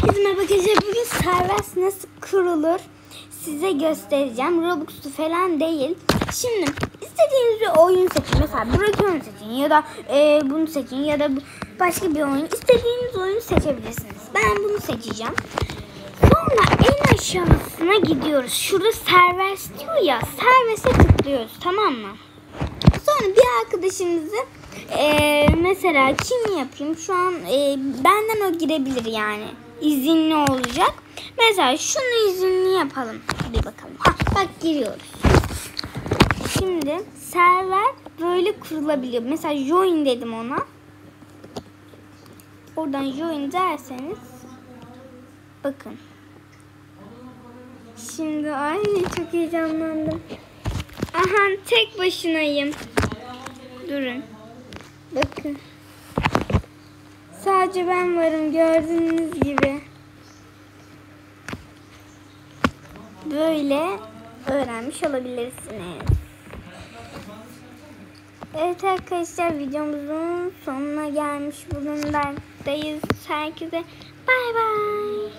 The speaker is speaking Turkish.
Herkese merhaba. Bugün Servers nasıl kurulur size göstereceğim. Robux'u falan değil. Şimdi istediğiniz bir oyun seçin. Mesela Brokeon seçin ya da e, bunu seçin ya da başka bir oyun. İstediğiniz oyunu seçebilirsiniz. Ben bunu seçeceğim. Sonra en aşağısına gidiyoruz. Şurada Servers diyor ya. Servers'e tıklıyoruz tamam mı? Sonra bir arkadaşınızı e, mesela kim yapayım şu an e, benden o girebilir yani izinli olacak. Mesela şunu izinli yapalım. Hadi bakalım. Ha, bak giriyoruz. Şimdi server böyle kurulabiliyor. Mesela join dedim ona. Oradan join derseniz bakın. Şimdi ay çok heyecanlandım. Aha tek başınayım. Durun. Bakın. Sadece ben varım gördüğünüz Böyle öğrenmiş olabilirsiniz. Evet arkadaşlar videomuzun sonuna gelmiş bulunmaktayız. Herkese bay bay.